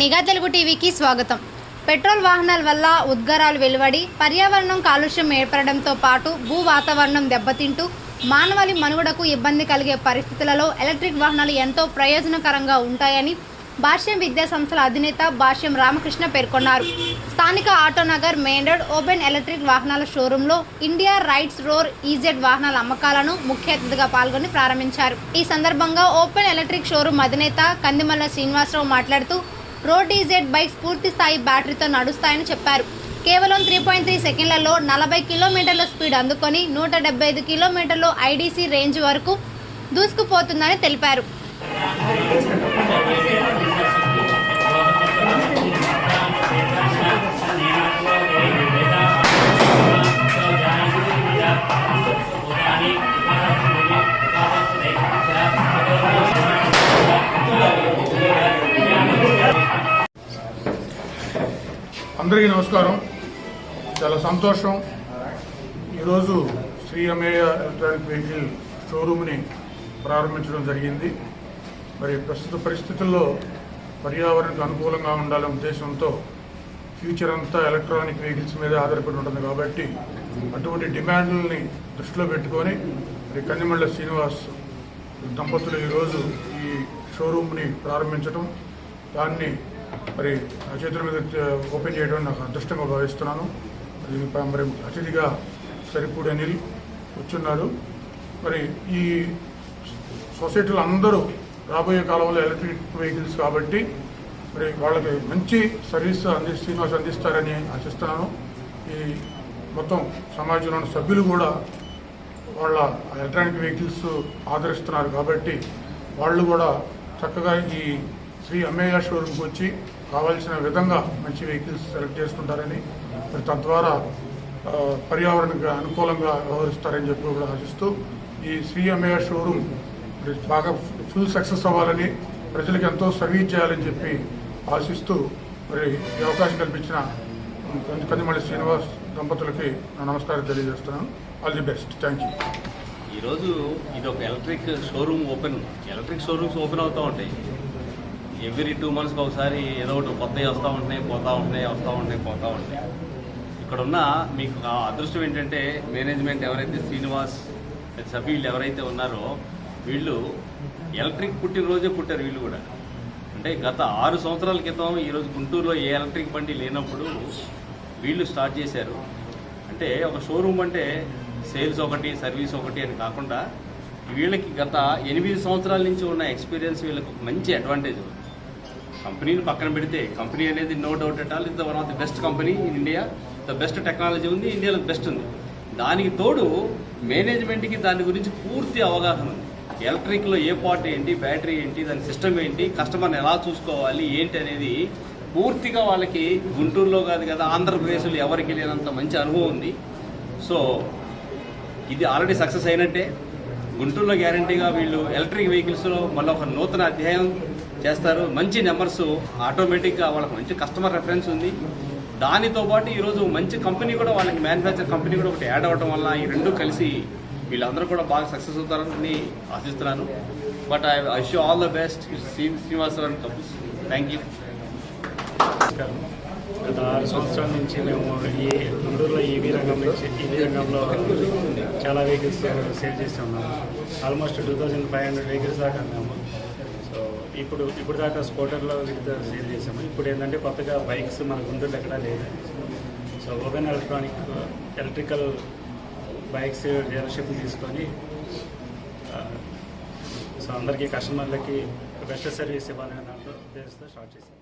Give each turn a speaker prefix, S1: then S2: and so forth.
S1: నిఘా తెలుగు టీవీకి స్వాగతం. పెట్రోల్ వాహనాల వల్ల ఉద్గారాలు వెలువడి పర్యావరణం కాలుష్యం ఏర్పడడంతో పాటు భూ వాతావరణం దెబ్బతింటూ మానవాళి మనుగడకు ఇబ్బంది కలిగే పరిస్థితులలో ఎలక్ట్రిక్ వాహనాలు ఎంతో ప్రయోజనకరంగా ఉంటాయని భాష్యం విద్యా సంస్థల అధినేత భాష్యం రామకృష్ణ పేర్కొన్నారు. స్థానిక Autonagar main road open electric వాహనాల షోరూంలో ఇండియా రైట్స్ రోర్ ఈజెడ్ వాహనాల అమ్మకాలను ముఖ్య అతిథిగా పాల్గొని ప్రారంభించారు. ఈ సందర్భంగా ఓపెన్ ఎలక్ట్రిక్ షోరూం అధినేత కందిమల్ల శ్రీనివాసరావు మాట్లాడుతూ రోడ్ బైక్స్ పూర్తి స్థాయి బ్యాటరీతో నడుస్తాయని చెప్పారు. కేవలం త్రీ పాయింట్ త్రీ సెకండ్లలో నలభై కిలోమీటర్ల స్పీడ్ అందుకొని నూట డెబ్బై ఐదు కిలోమీటర్లు ఐడీసీ రేంజ్ వరకు దూసుకుపోతుందని తెలిపారు.
S2: అందరికీ నమస్కారం. చాలా సంతోషం. ఈరోజు శ్రీ అమేయ ఎలక్ట్రానిక్ వెహికల్ షోరూమ్ని ప్రారంభించడం జరిగింది. మరి ప్రస్తుత పరిస్థితుల్లో పర్యావరణకు అనుకూలంగా ఉండాలనే ఉద్దేశంతో ఫ్యూచర్ అంతా ఎలక్ట్రానిక్ వెహికల్స్ మీద ఆధారపడి ఉంటుంది కాబట్టి అటువంటి డిమాండ్లని దృష్టిలో పెట్టుకొని మరి కన్నిమళ్ళ శ్రీనివాస్ దంపతులు ఈరోజు ఈ షోరూమ్ని ప్రారంభించడం దాన్ని మరి చేతుల మీద ఓపెన్ చేయడం నాకు అదృష్టంగా భావిస్తున్నాను. మరి మరి అతిథిగా సరిపూడి అనిల్ కూర్చున్నారు. మరి ఈ సొసైటీలో అందరూ రాబోయే కాలంలో ఎలక్ట్రిక్ వెహికల్స్ కాబట్టి మరి వాళ్ళకి మంచి సర్వీస్ అంది శ్రీనివాస్ అందిస్తారని ఆశిస్తున్నాను. ఈ మొత్తం సమాజంలోని సభ్యులు కూడా వాళ్ళ ఎలక్ట్రానిక్ వెహికల్స్ ఆదరిస్తున్నారు కాబట్టి వాళ్ళు కూడా చక్కగా ఈ శ్రీ అమ్మయ్య షోరూమ్కి వచ్చి కావాల్సిన విధంగా మంచి వెహికల్స్ సెలెక్ట్ చేసుకుంటారని మరి తద్వారా పర్యావరణకు అనుకూలంగా వ్యవహరిస్తారని చెప్పి కూడా ఆశిస్తూ ఈ శ్రీ అమ్మయ్య షోరూమ్ మరి బాగా ఫుల్ సక్సెస్ అవ్వాలని ప్రజలకు ఎంతో సర్వీస్ చేయాలని చెప్పి ఆశిస్తూ మరి ఈ అవకాశం కల్పించిన కందిమల్లి శ్రీనివాస్ దంపతులకి నా నమస్కారం తెలియజేస్తున్నాను. All the best thank you
S3: ఈరోజు ఇది ఒక electric showroom open. Electric showrooms open అవుతూ ఉంటాయి. ఎవ్రీ టూ మంత్స్కి ఒకసారి ఏదో ఒకటి కొత్తవి వస్తూ ఉంటున్నాయి పోతూ ఉంటున్నాయి వస్తూ ఉంటాయి పోతూ ఉంటాయి ఇక్కడ ఉన్న మీకు అదృష్టం ఏంటంటే మేనేజ్మెంట్ ఎవరైతే శ్రీనివాస్ సభ్యులు ఎవరైతే ఉన్నారో వీళ్ళు ఎలక్ట్రిక్ పుట్టినరోజే పుట్టారు వీళ్ళు కూడా. అంటే గత ఆరు సంవత్సరాల క్రితం ఈరోజు గుంటూరులో ఏ ఎలక్ట్రిక్ బండి లేనప్పుడు వీళ్ళు స్టార్ట్ చేశారు. అంటే ఒక షోరూమ్ అంటే సేల్స్ ఒకటి సర్వీస్ ఒకటి అని కాకుండా వీళ్ళకి గత ఎనిమిది సంవత్సరాల నుంచి ఉన్న ఎక్స్పీరియన్స్ వీళ్ళకి మంచి అడ్వాంటేజ్. ఉంది కంపెనీని పక్కన పెడితే కంపెనీ అనేది no doubt at all is the one of the best company in India the best technology ఉంది ఇండియాలో బెస్ట్ ఉంది. దానికి తోడు మేనేజ్మెంట్కి దాని గురించి పూర్తి అవగాహన ఉంది. ఎలక్ట్రిక్లో ఏ పార్ట్ ఏంటి బ్యాటరీ ఏంటి దాని సిస్టమ్ ఏంటి కస్టమర్ని ఎలా చూసుకోవాలి ఏంటి అనేది పూర్తిగా వాళ్ళకి గుంటూరులో కాదు కదా ఆంధ్రప్రదేశ్లో ఎవరికి లేనంత మంచి అనుభవం ఉంది. సో ఇది ఆల్రెడీ సక్సెస్ అయినట్టే. గుంటూరులో గ్యారంటీగా వీళ్ళు ఎలక్ట్రిక్ వెహికల్స్లో మళ్ళీ ఒక నూతన అధ్యాయం చేస్తారు. మంచి నెంబర్స్ ఆటోమేటిక్గా వాళ్ళకి మంచి కస్టమర్ రెఫరెన్స్ ఉంది. దానితో పాటు ఈరోజు మంచి కంపెనీ కూడా వాళ్ళకి మ్యానుఫ్యాక్చర్ కంపెనీ కూడా ఒకటి యాడ్ అవ్వడం వల్ల ఈ రెండు కలిసి వీళ్ళందరూ కూడా బాగా సక్సెస్ అవుతారని ఆశిస్తున్నాను. But I I all the best. Srinivasarao couples thank you
S4: గత ఆరు సంవత్సరాల నుంచి మేము ఈ గుంటూరులో ఈవీ రంగం నుంచి ఈవీ రంగంలో చాలా వెహికల్స్ సేల్ చేస్తున్నాము almost two thousand five hundred vehicles దాకా అన్నాము సో ఇప్పుడు ఇప్పుడు దాకా స్కూటర్లో వీటితో సేల్ చేసాము ఇప్పుడు ఏంటంటే కొత్తగా బైక్స్ మన గుంటూరులో ఎక్కడా లేదు. So open electronic electrical bikes dealership తీసుకొని సో అందరికీ కస్టమర్లకి బెస్ట్ సర్వీస్ ఇవ్వాలనే దాంట్లో ఉద్దేశంతో స్టార్ట్ చేశాను